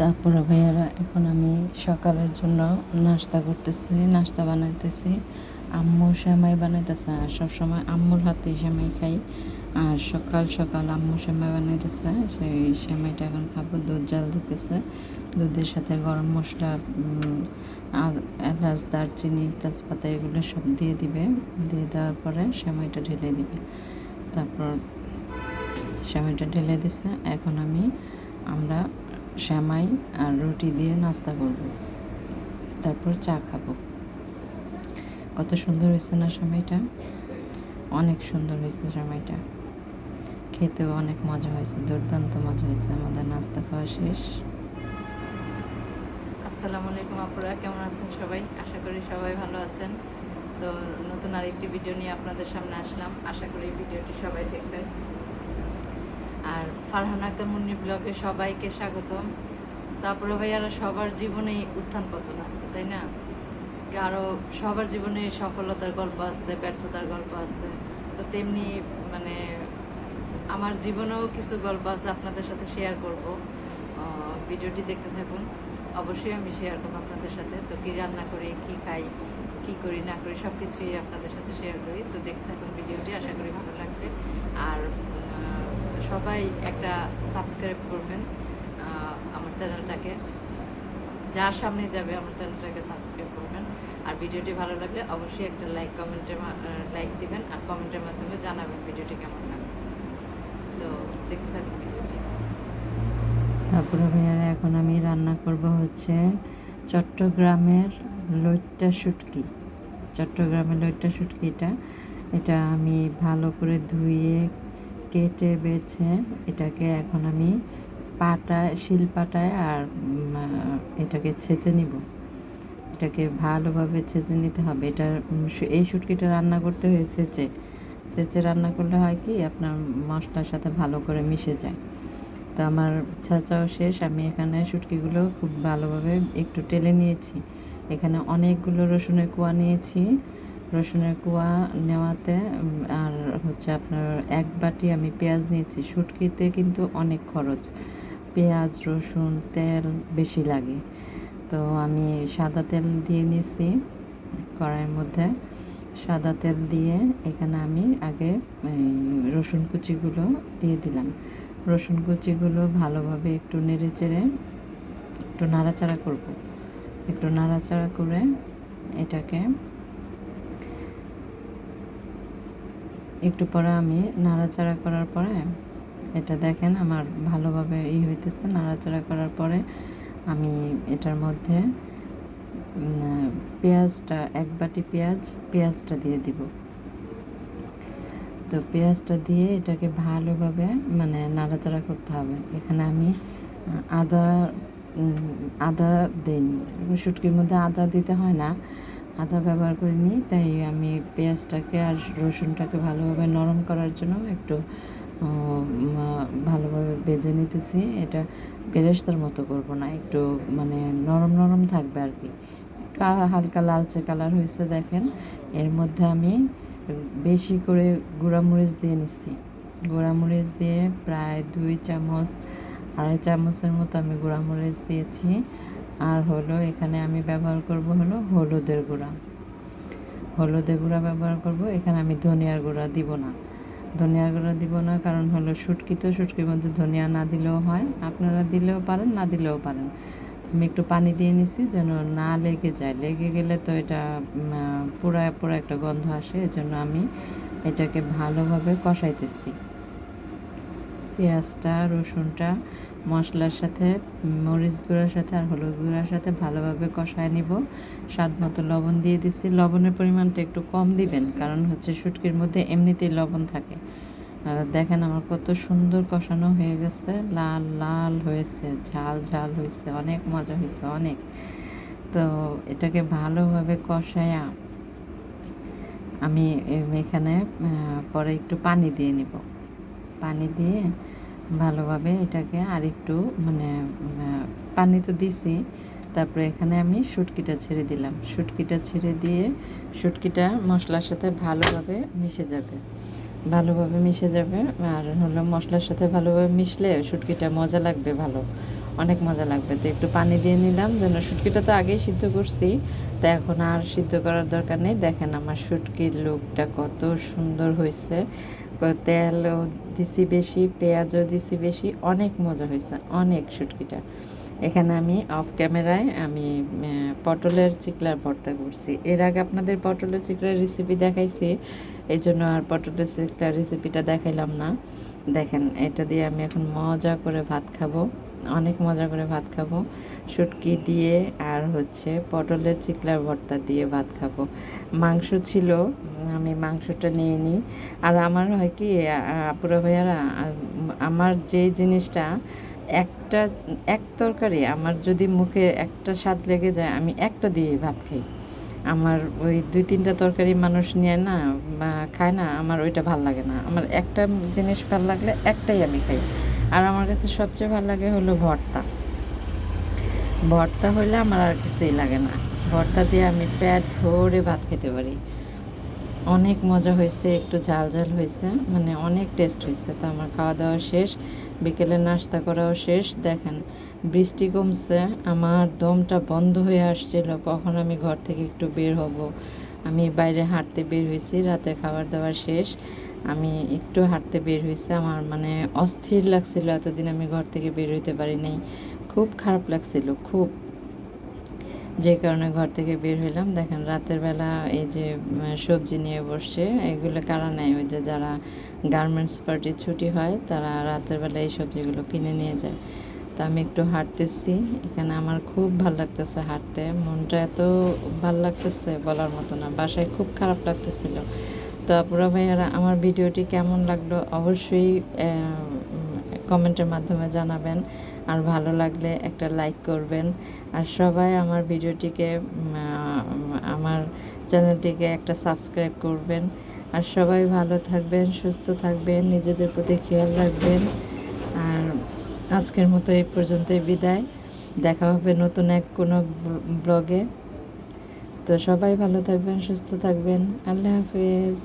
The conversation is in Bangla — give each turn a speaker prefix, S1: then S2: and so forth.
S1: তারপরে ভাইয়ারা, এখন আমি সকালের জন্য নাস্তা করতেছি, নাস্তা বানাইতেছি। আম্মু সেমাই বানাইতেছে, আর সবসময় আম্মুর হাতেই সেমাই খাই। আর সকাল সকাল আম্মু সেমাই বানাইতেছে সেই সেমাইটা এখন খাব, দুধ জাল দিতেছে। দুধের সাথে গরম মশলা এলাচ, দারচিনি, তেজপাতা এগুলো সব দিয়ে দিবে। দিয়ে দেওয়ার পরে সেমাইটা ঢেলে দিবে। তারপর সেমাইটা ঢেলে দিছে। এখন আমি আমরা সেমাই আর রুটি দিয়ে নাস্তা করব। তারপর চা খাব। কত সুন্দর হয়েছে না সেমাইটা অনেক সুন্দর হয়েছে সেমাইটা খেতেও অনেক মজা হয়েছে, দুর্দান্ত মজা হয়েছে। আমাদের নাস্তা খাওয়া শেষ।
S2: আসসালামু আলাইকুম আপুরা, কেমন আছেন সবাই? আশা করি সবাই ভালো আছেন। তো নতুন আরেকটি ভিডিও নিয়ে আপনাদের সামনে আসলাম। আশা করি ভিডিওটি সবাই দেখবেন। আর ফারহান আক্তার মুন্নি ব্লগে সবাইকে স্বাগতম। তারপরে ভাইয়ারা সবার জীবনেই উত্থান পতন আছে, তাই না? আরও সবার জীবনে সফলতার গল্প আছে, ব্যর্থতার গল্প আছে। তো তেমনি মানে আমার জীবনেও কিছু গল্প আছে আপনাদের সাথে শেয়ার করব। ভিডিওটি দেখতে থাকুন। অবশ্যই আমি শেয়ার করব আপনাদের সাথে। তো কি রান্না করি, কি খাই, কি করি, না করি সব কিছুই আপনাদের সাথে শেয়ার করি। তো দেখতে থাকুন ভিডিওটি আশা করি ভালো লাগবে আর আহ, সবাই একটা সাবস্ক্রাইব করবেন আমার চ্যানেলটাকে যার সামনে যাবে আমার চ্যানেলটাকে সাবস্ক্রাইব করবেন। আর ভিডিওটি ভালো লাগলে অবশ্যই একটা লাইক কমেন্টের লাইক দিবেন আর কমেন্টের মাধ্যমে জানাবেন ভিডিওটি কেমন লাগে। তো দেখতে থাকুন ভিডিওটি।
S1: তারপরে ভাইয়ারা, এখন আমি রান্না করব হচ্ছে চট্টগ্রামের লইট্টা শুটকি। চট্টগ্রামের লইট্টা শুটকিটা, এটা আমি ভালো করে ধুয়ে কেটে বেছে এটাকে এখন আমি পাটায়, শিল পাটায় আর এটাকে ছেঁচে নিব। এটাকে ভালোভাবে ছেঁচে নিতে হবে। এটা এই শুটকিটা রান্না করতে হয়ে ছেঁচে। ছেঁচে রান্না করলে হয় কি, আপনার মশলার সাথে ভালো করে মিশে যায়। তো আমার ছাঁচাও শেষ। আমি এখানে শুটকিগুলো খুব ভালোভাবে একটু টেলে নিয়েছি। এখানে অনেকগুলো রসুনের কোয়া নিয়েছি। রসুনের কোয়া নেওয়াতে আর হচ্ছে আপনার এক বাটি আমি পেঁয়াজ নিয়েছি। শুটকিতে কিন্তু অনেক খরচ। পেঁয়াজ, রসুন, তেল বেশি লাগে। তো আমি সাদা তেল দিয়ে নিয়েছি কড়াইয়ের মধ্যে। সাদা তেল দিয়ে এখানে আমি আগে রসুন কুচিগুলো দিয়ে দিলাম। রসুন কুচিগুলো ভালোভাবে একটু নেড়ে চেড়ে একটু নাড়াচাড়া করব। একটু নাড়াচাড়া করে এটাকে একটু পরে আমি নাড়াচাড়া করার পরে, এটা দেখেন আমার ভালোভাবে ই হইতেছে, নাড়াচাড়া করার পরে আমি এটার মধ্যে পেঁয়াজটা, এক বাটি পেঁয়াজ, পেঁয়াজটা দিয়ে দিব। তো পেঁয়াজটা দিয়ে এটাকে ভালোভাবে মানে নাড়াচাড়া করতে হবে। এখানে আমি, আদা আদা দিইনি। শুটকির মধ্যে আদা দিতে হয় না। আদা ব্যবহার করিনি তাই আমি পেঁয়াজটাকে আর রসুনটাকে ভালোভাবে নরম করার জন্য একটু ভালোভাবে বেজে নিতেছি। এটা বেরেস্তার মতো করব না, একটু মানে নরম নরম থাকবে আর কি। একটু হালকা লালচে কালার হয়েছে দেখেন। এর মধ্যে আমি বেশি করে গুঁড়ামরিচ দিয়ে নিচ্ছি। গুঁড়ামরিচ দিয়ে প্রায় দুই চামচ, আড়াই চামচের মতো আমি গুঁড়ামরিচ দিয়েছি। আর হলো এখানে আমি ব্যবহার করব হলো হলুদের গুঁড়া। হলুদের গুঁড়া ব্যবহার করব, এখানে আমি ধনিয়ার গুঁড়া দিব না। ধনিয়ার গুঁড়া দিব না কারণ হলো শুটকি তো, শুটকির মধ্যে ধনিয়া না দিলেও হয়। আপনারা দিলেও পারেন, না দিলেও পারেন। আমি একটু পানি দিয়ে নিছি যেন না লেগে যায়। লেগে গেলে তো এটা পুরা পুরা একটা গন্ধ আসে। এজন্য আমি এটাকে ভালোভাবে কষাইতেছি। পেঁয়াজটা, রসুনটা, মশলার সাথে, মরিচ গুঁড়ার সাথে আর হলুদ গুঁড়ার সাথে ভালোভাবে কষায় নিব। স্বাদ মতো লবণ দিয়ে দিছি। লবণের পরিমাণটা একটু কম দিবেন, কারণ হচ্ছে শুটকির মধ্যে এমনিতেই লবণ থাকে। দেখেন আমার কত সুন্দর কষানো হয়ে গেছে। লাল লাল হয়েছে, ঝাল ঝাল হয়েছে, অনেক মজা হয়েছে, অনেক। তো এটাকে ভালোভাবে কষায়া আমি এখানে পরে একটু পানি দিয়ে নিব। পানি দিয়ে ভালোভাবে এটাকে আর একটু মানে পানি তো দিছি। তারপরে এখানে আমি শুটকিটা ছেড়ে দিলাম। শুটকিটা ছেড়ে দিয়ে শুটকিটা মশলার সাথে ভালোভাবে মিশে যাবে। ভালোভাবে মিশে যাবে আর হলো মশলার সাথে ভালোভাবে মিশলে শুটকিটা মজা লাগবে ভালো, অনেক মজা লাগবে। তো একটু পানি দিয়ে নিলাম যেন শুটকিটা তো আগেই সিদ্ধ করছি। তো এখন আর সিদ্ধ করার দরকার নেই। দেখেন আমার শুটকির লুকটা কত সুন্দর হয়েছে। তেলও দিছি বেশি, পেঁয়াজও দিছি বেশি, অনেক মজা হয়েছে, অনেক শুটকিটা এখানে আমি অফ ক্যামেরায় আমি পটলের চিকলার ভর্তা করছি। এর আগে আপনাদের পটলের চিকলার রেসিপি দেখাইছি এই জন্য আর পটলের চিকলার রেসিপিটা দেখাইলাম না। দেখেন, এটা দিয়ে আমি এখন মজা করে ভাত খাব। অনেক মজা করে ভাত খাব। শুটকি দিয়ে আর হচ্ছে পটলের চিকলার ভর্তা দিয়ে ভাত খাব। মাংস ছিল, আমি মাংসটা নিয়ে নিই। আর আমার হয় কি আপুরা ভাইয়ারা আমার যে জিনিসটা, একটা, এক তরকারি আমার যদি মুখে একটা স্বাদ লেগে যায়, আমি একটা দিয়ে ভাত খাই। আমার ওই দুই তিনটা তরকারি মানুষ নিয়ে না খায় না, আমার ওইটা ভালো লাগে না। আমার একটা জিনিস ভালো লাগলে একটাই আমি খাই। আর আমার কাছে সবচেয়ে ভালো লাগে হলো ভর্তা। ভর্তা হলে আমার আর কিছুই লাগে না। ভর্তা দিয়ে আমি প্যাট ভরে ভাত খেতে পারি। অনেক মজা হয়েছে, একটু ঝাল ঝাল হয়েছে মানে অনেক টেস্ট হয়েছে। তো আমার খাওয়া দাওয়া শেষ, বিকেলে নাস্তা করাও শেষ। দেখেন, বৃষ্টি কমছে, আমার দমটা বন্ধ হয়ে আসছিল, কখন আমি ঘর থেকে একটু বের হব? আমি বাইরে হাঁটতে বের হয়েছি, রাতে খাবার দাবার শেষ। আমি একটু হাঁটতে বের হয়েছি আমার মানে অস্থির লাগছিল, এতদিন আমি ঘর থেকে বের হইতে পারি নাই। খুব খারাপ লাগছিল, খুব। যে কারণে ঘর থেকে বের হইলাম। দেখেন, রাতের বেলা এই যে সবজি নিয়ে বসছে, এগুলো কারা নেয়? ওই যে যারা গার্মেন্টস পার্টির ছুটি হয়, তারা রাতের বেলা এই সবজিগুলো কিনে নিয়ে যায়। তো আমি একটু হাঁটতেছি। এখানে আমার খুব ভালো লাগতেছে হাঁটতে। মনটা এত ভালো লাগতেছে বলার মতো না। বাসায় খুব খারাপ লাগতেছিল। তো আপুরা ভাইয়ারা, আমার ভিডিওটি কেমন লাগল অবশ্যই কমেন্টের মাধ্যমে জানাবেন। আর ভালো লাগলে একটা লাইক করবেন। আর সবাই আমার ভিডিওটিকে আমার চ্যানেলটিকে একটা সাবস্ক্রাইব করবেন। আর সবাই ভালো থাকবেন, সুস্থ থাকবেন, নিজেদের প্রতি খেয়াল রাখবেন। আর আজকের মতো এই পর্যন্তই বিদায়। দেখা হবে নতুন এক কোনো ব্লগে। তো সবাই ভালো থাকবেন, সুস্থ থাকবেন। আল্লাহ হাফিজ।